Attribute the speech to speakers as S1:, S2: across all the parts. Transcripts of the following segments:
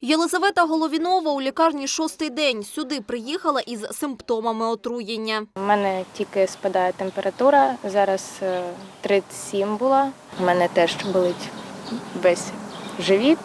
S1: Єлизавета Головінова у лікарні шостий день. Сюди приїхала із симптомами отруєння.
S2: У мене тільки спадає температура. Зараз е, 37 була. У мене теж болить весь живіт.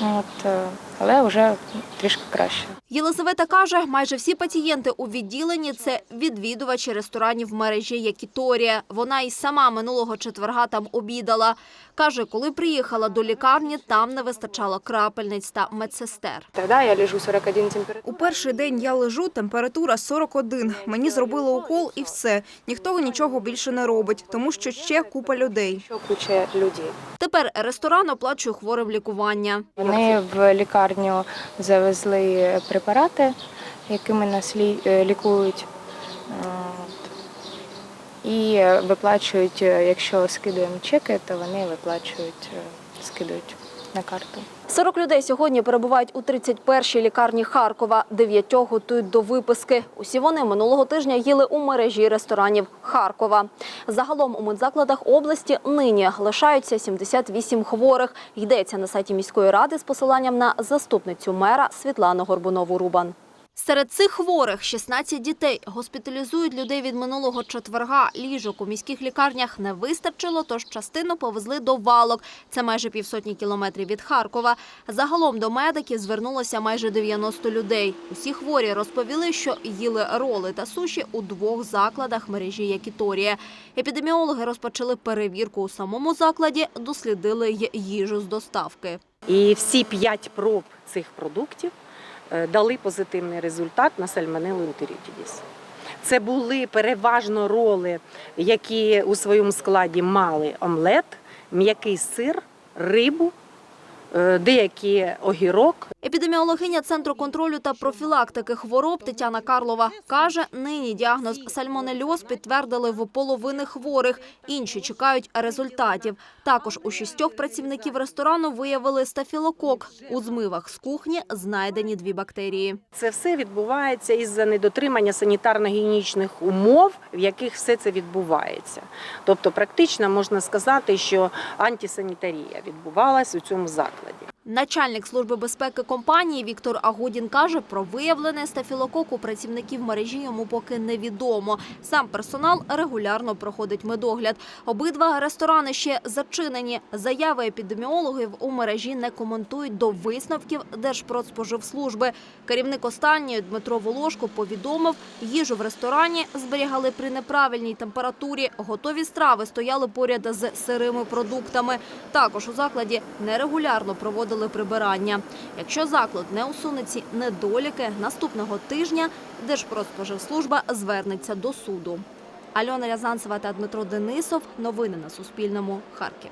S2: От, е, але вже трішки краще.
S1: Єлизавета каже, майже всі пацієнти у відділенні – це відвідувачі ресторанів мережі Якіторія. Вона і сама минулого четверга там обідала. Каже, коли приїхала до лікарні, там не вистачало крапельниць та медсестер.
S2: Тоді я лежу 41 температура.
S3: У перший день я лежу, температура 41. Мені зробили укол і все. Ніхто нічого більше не робить, тому що ще купа людей.
S2: Ще куча людей.
S1: Тепер ресторан оплачує хворим лікування.
S2: Вони в лікарню завезли препарати, якими нас е, лікують. І виплачують, е, якщо скидуємо чеки, то вони виплачують, е, скидують на карту.
S1: 40 людей сьогодні перебувають у 31-й лікарні Харкова. Дев'ятьох готують до виписки. Усі вони минулого тижня їли у мережі ресторанів Харкова. Загалом у медзакладах області нині лишаються 78 хворих. Йдеться на сайті міської ради з посиланням на заступницю мера Світлану Горбунову-Рубан. Серед цих хворих 16 дітей госпіталізують людей від минулого четверга. Ліжок у міських лікарнях не вистачило, тож частину повезли до валок. Це майже півсотні кілометрів від Харкова. Загалом до медиків звернулося майже 90 людей. Усі хворі розповіли, що їли роли та суші у двох закладах мережі Якіторія. Епідеміологи розпочали перевірку у самому закладі, дослідили й їжу з доставки.
S4: І всі п'ять проб цих продуктів дали позитивний результат на сальмонелу ентерітідіс. Це були переважно роли, які у своєму складі мали омлет, м'який сир, рибу, е, деякий огірок,
S1: Епідеміологиня Центру контролю та профілактики хвороб Тетяна Карлова каже, нині діагноз сальмонельоз підтвердили в половини хворих. Інші чекають результатів. Також у шістьох працівників ресторану виявили стафілокок. У змивах з кухні знайдені дві бактерії.
S4: Це все відбувається із-за недотримання санітарно-гігієнічних умов, в яких все це відбувається. Тобто, практично можна сказати, що антисанітарія відбувалась у цьому закладі прикладі.
S1: Начальник служби безпеки компанії Віктор Агудін каже, про виявлене стафілокок у працівників мережі йому поки невідомо. Сам персонал регулярно проходить медогляд. Обидва ресторани ще зачинені. Заяви епідеміологів у мережі не коментують до висновків Держпродспоживслужби. Керівник останньої Дмитро Волошко повідомив, їжу в ресторані зберігали при неправильній температурі. Готові страви стояли поряд з сирими продуктами. Також у закладі нерегулярно проводили прибирання. Якщо заклад не усуне ці недоліки, наступного тижня Держпродспоживслужба звернеться до суду. Альона Рязанцева та Дмитро Денисов. Новини на Суспільному. Харків.